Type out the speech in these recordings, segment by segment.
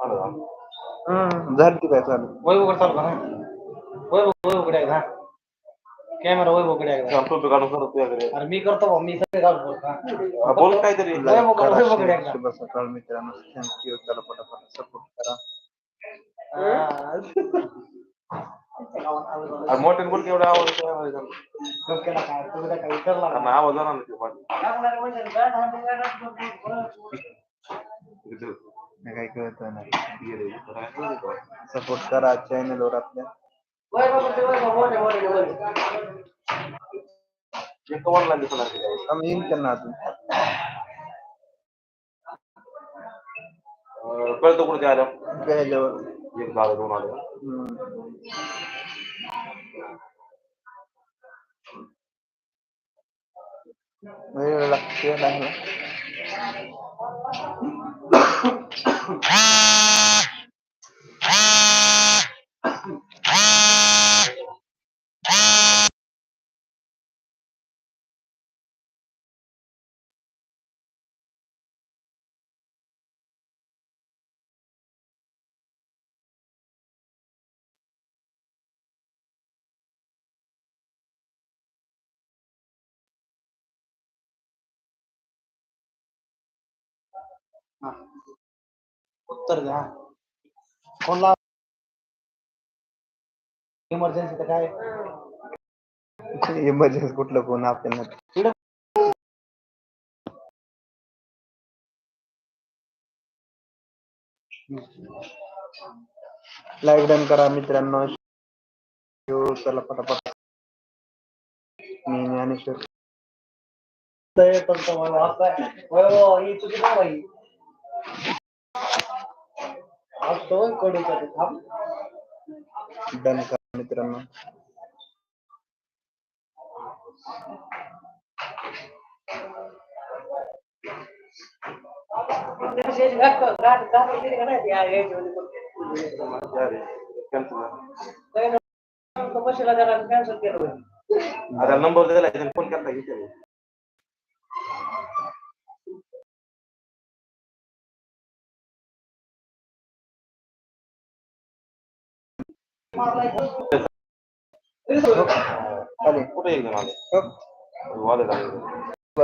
हं, झाली ती काय चालू वैभव चालू का वैभव वैभव कडे आहे का कॅमेरा वैभव कडे आहे का फ़ोटो काढून करत तुझ्याकडे अरे मी करतो भाऊ, मी सगळे का? हा, बोल काहीतरी वैभव कडे- वैभव कडे आहे का? शुभ सकाळ मित्रांनो थँक्यू चला पटापट सपोर्ट करा। अरे मोठे बोल केवढा आवाज़. डोक्याला काय तुला काय विचारला का? आवाज़ आला ना ते नाही नाही नाही? सपोर्ट करा चॅनल वर आपल्या येईन त्यांना अजून कुठे ते आलं ह्याच्यावर एक झालं आलं हम्म. वेळ लागते あ。उत्तर द्या. कोणला इमर्जन्सी तर काय? इमर्जन्सी कुठलं फ़ोन आपल्याला लाईक डन करा मित्रांनो. चला पटापट. मी ज्ञानेश्वर. ते पण तो ही कडू थांब. डन करा मित्रांनो. कॅन्सल केलं नंबर दिला फ़ोन करता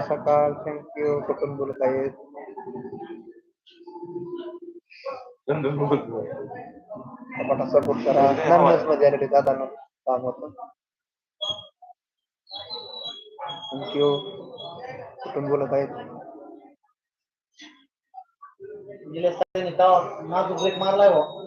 सकाळ थँक्यू कुठून बोलत आहेत पटापट सपोर्ट करा नंबर्स मध्ये आलेले दादा काम होतं थँक्यू कुठून बोलत आहेत निलेश सरांनी तेव्हा नाजूक ब्रेक मारलाय भाऊ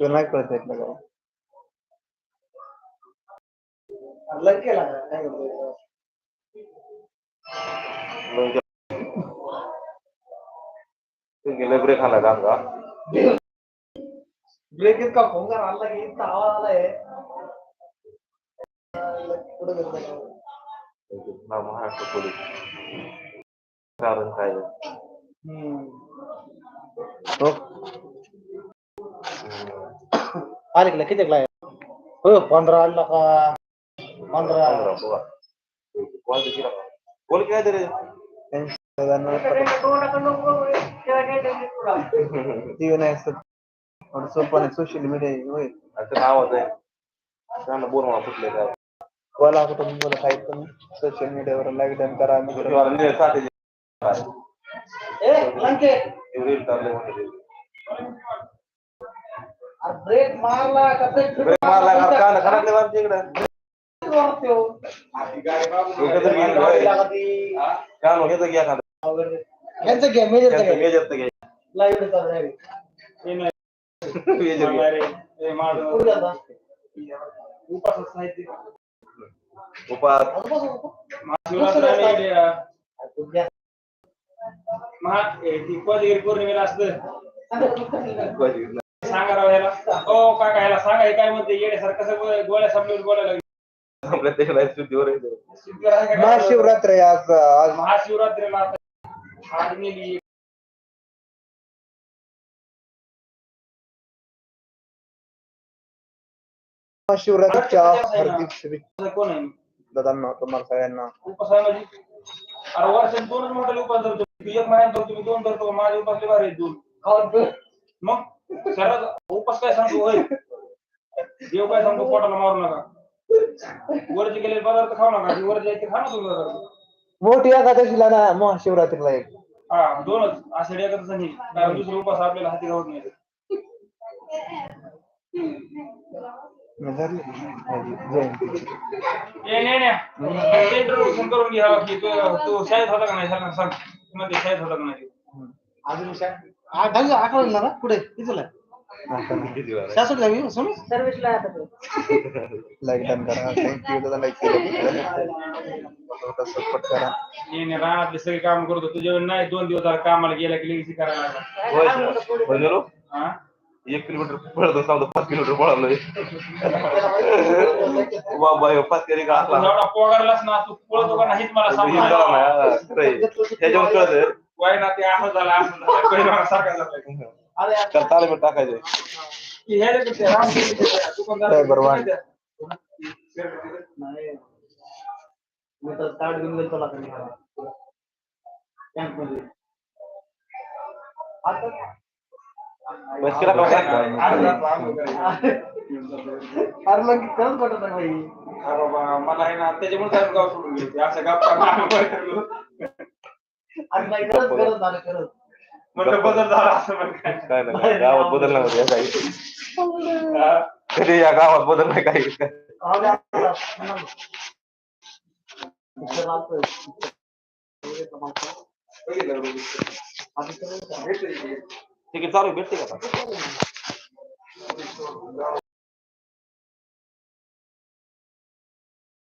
तुला नाही कळत येत का लग केला? काय करतोय? गेले ब्रेक आला का का ब्रेक इतका फोंगार आणला की इतका आवाज आलाय गेलं काय? महाराष्ट्र पोलीस कारण काय हम्म. आले किती लाय हो पंधरा आला का? पंधरा. बोल काय तरी? टीव्ही नाही असत सोशल मीडिया होय. त्याचा आवाज आहे त्यांना बोल मला कुठले काय? बोला काही पण सोशल मीडियावर लाईक डन करा. मी ब्रेक मारला का ब्रेक मारला का? कान खराबले बाप तिकडे कान घेतो घ्या का ह्यांचं घ्या मेजर मेजर तर घ्या लाईव्ह चालू आहे. मेजर असत. सांगा राव हो हे काय म्हणते येण्यासारखं गोळ्या संपल्यावर बोलायला शुद्धीवर? महाशिवरात्र आहे आज आज महाशिवरात्रीला आता आज नेली महाशिवरात्रीच्या हार्दिक शुभेच्छा कोण आहे दादांना तुम्हाला सगळ्यांना अरे वर्षात दोनच मोठे उपास धरतो एक महिन्यात धरतो मी दोन धरतो माझे उपास भारी दोन मग सरळ उपास काय सांगतो होय? देव काय सांगतो पोटाला मारू नका. वरचे गेलेले पदार्थ खाऊ नका जे वरचे आहेत ते खा ना तुम्ही पदार्थ. मोठी एकादशीला ना महाशिवरात्रीला एक. हा दोनच. आषाढी एकादश नाही कारण दुसरे उपास आपल्याला हाती गावत नाही ए नाही नाही इंट्रोडक्शन करून घ्या की तू तू शाळेत होता का नाही? सांग सांगमध्ये शाळेत होता का नाही? अजून शा- दहावी अकरावीला ना पुढे कितीला किती वेळा? शासकीला मी समज लाईक डन करा. थँक्यू दादा. लाईक केलं. सपोर्ट करा. नाही नाही रानातले सगळे काम करतो तुझ्या वेळी नाही दोन दिवस झाले कामाला गेला की लगेच हे करायला लागला होय सर. होय. गेलो? हा? एक किलोमीटर पळतो सांगतो पाच किलोमीटर पळालोय. बाबा ह्यो पाच किलोमीटर तू असला एवढा ना तू पळतो का नाहीच मला सांग. ह्याच्यावर कळतं ना ते झालं सारखा झाला अरे टाकायचं की हे रे ते राम गेले ते दुकानदार काय नाही मी तर कार्ड घेऊन गेलो तुला कॅम्प मध्ये आता बस केला का अरे मग खरंच पटत नाही भाई अरे बाबा मला आहे ना त्याच्यामुळे गाव सोडून गेले असं गप्पा अरे नाही खरंच खरंच झालं खरंच म्हणलं बदल झाला असं काय काय नाही गावात बदल नाही होत काही कधी या गावात बदल नाही काही राहू दे आपल्याला. इथं राहतोय. बघितलं का बघितलं? आधी तर- भेटलं की. तिकीट चालू आहे, भेटते का?